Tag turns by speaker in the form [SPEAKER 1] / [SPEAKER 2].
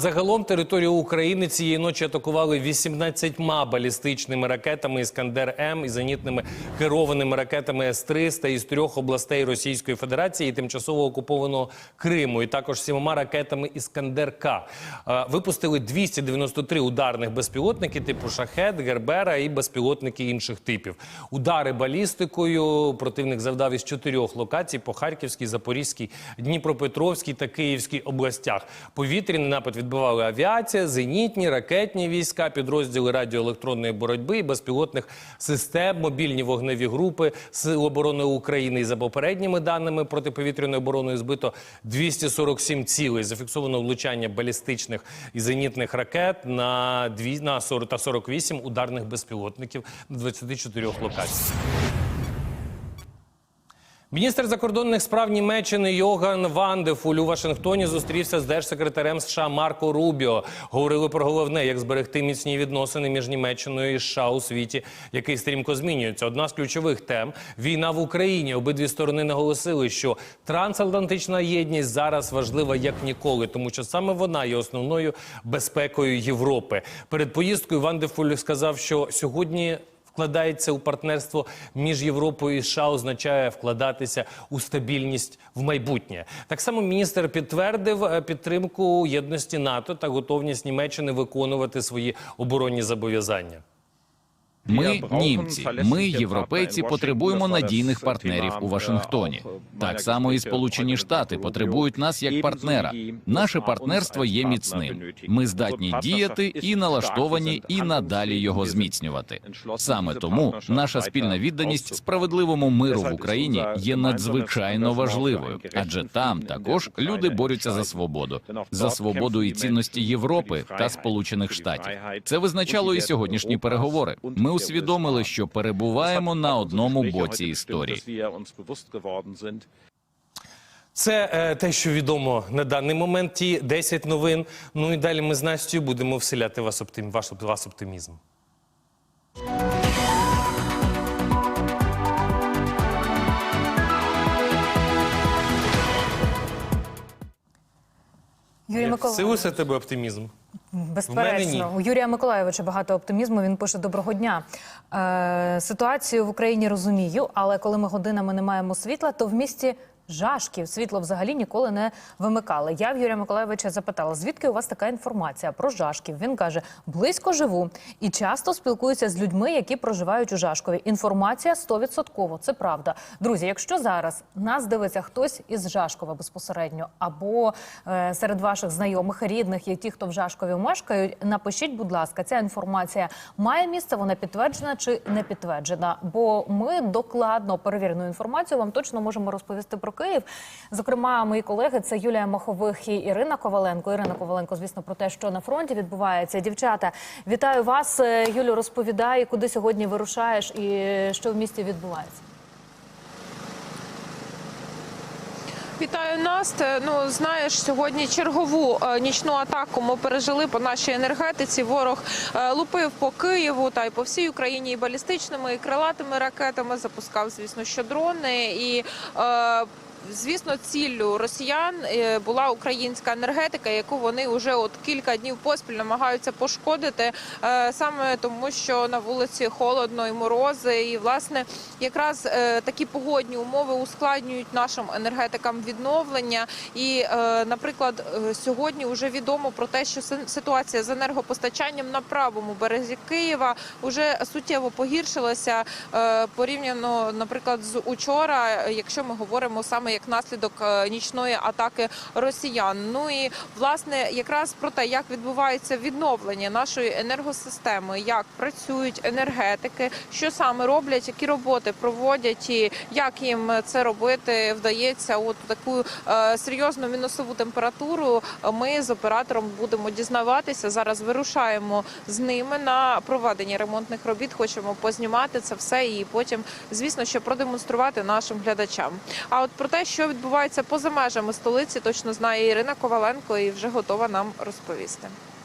[SPEAKER 1] Загалом територію України цієї ночі атакували 18 балістичними ракетами Іскандер М і зенітними керованими ракетами С-300 із трьох областей Російської Федерації і тимчасово окупованого Криму, і також сімома ракетами Іскандер К. Е, Випустили 293 ударних безпілотники типу Шахет, Гербера і безпілотники інших типів. Удари балістикою противник завдав із чотирьох локацій по Харківській, Запорізькій, Дніпропетровській та Київській областях. Повітряний напад відбивали авіація, зенітні, ракетні війська, підрозділи радіоелектронної боротьби і безпілотних систем, мобільні вогневі групи Сил оборони України. І за попередніми даними протиповітряної оборони збито 247 цілей. Зафіксовано влучання балістичних і зенітних ракет на 2, на 40 та 48 ударних безпілотників на 24 локаціях. Міністр закордонних справ Німеччини Йоган Вандефуль у Вашингтоні зустрівся з держсекретарем США Марко Рубіо. Говорили про головне, як зберегти міцні відносини між Німеччиною і США у світі, який стрімко змінюється. Одна з ключових тем війна в Україні. Обидві сторони наголосили, що трансатлантична єдність зараз важлива як ніколи, тому що саме вона є основною безпекою Європи. Перед поїздкою Вандефуль сказав, що сьогодні вкладається у партнерство між Європою і США, означає вкладатися у стабільність в майбутнє. Так само міністр підтвердив е, підтримку єдності НАТО та готовність Німеччини виконувати свої оборонні зобов'язання.
[SPEAKER 2] Ми, німці, ми, європейці, потребуємо надійних партнерів у Вашингтоні. Так само і Сполучені Штати потребують нас як партнера. Наше партнерство є міцним. Ми здатні діяти і налаштовані і надалі його зміцнювати. Саме тому наша спільна відданість справедливому миру в Україні є надзвичайно важливою, адже там також люди борються за свободу, за свободу і цінності Європи та Сполучених Штатів. Це визначало і сьогоднішні переговори. Ми усвідомили, що перебуваємо на одному боці історії.
[SPEAKER 1] Це е, те, що відомо на даний момент. Ті 10 новин. Ну і далі ми з Настю будемо вселяти вас оптим, ваш, вас оптимізм.
[SPEAKER 3] Юрій Миколаївич,
[SPEAKER 1] Силується тебе оптимізм?
[SPEAKER 3] Безперечно, у Юрія Миколаєвича багато оптимізму. Він пише доброго дня. Е, ситуацію в Україні розумію, але коли ми годинами не маємо світла, то в місті. Жашків світло взагалі ніколи не вимикали. Я в Юрія Миколаєвича запитала, звідки у вас така інформація про Жашків? Він каже: близько живу і часто спілкуюся з людьми, які проживають у Жашкові. Інформація 100%, це правда. Друзі, якщо зараз нас дивиться хтось із Жашкова безпосередньо, або е, серед ваших знайомих, рідних, є ті, хто в Жашкові мешкають, напишіть, будь ласка, ця інформація має місце, вона підтверджена чи не підтверджена? Бо ми докладно перевірену інформацію вам точно можемо розповісти про Київ. Зокрема, мої колеги це Юлія Махових і Ірина Коваленко. Ірина Коваленко, звісно, про те, що на фронті відбувається. Дівчата, вітаю вас. Е, Юлю, розповідай, куди сьогодні вирушаєш і що в місті відбувається.
[SPEAKER 4] Вітаю Насте. Ну знаєш, сьогодні чергову е, нічну атаку ми пережили по нашій енергетиці. Ворог е, лупив по Києву та й по всій Україні і балістичними і крилатими ракетами. Запускав, звісно, що дрони і. Е, Звісно, ціллю росіян е, була українська енергетика, яку вони вже от кілька днів поспіль намагаються пошкодити, е, саме тому, що на вулиці холодно і морози, і власне якраз е, такі погодні умови ускладнюють нашим енергетикам відновлення. І, наприклад, сьогодні вже відомо про те, що ситуація з енергопостачанням на правому березі Києва вже суттєво погіршилася порівняно, наприклад, з учора, якщо ми говоримо саме як наслідок е, нічної атаки росіян. Ну і власне якраз про те, як відбувається відновлення нашої енергосистеми, як працюють енергетики, що саме роблять, які роботи проводять, і як їм це робити вдається. От таку е, серйозну мінусову температуру ми з оператором будемо дізнаватися. Зараз вирушаємо з ними на проведення ремонтних робіт. Хочемо познімати це все і потім, звісно, що продемонструвати нашим глядачам. А от про те, що відбувається поза межами столиці, точно знає Ірина Коваленко і вже готова нам розповісти.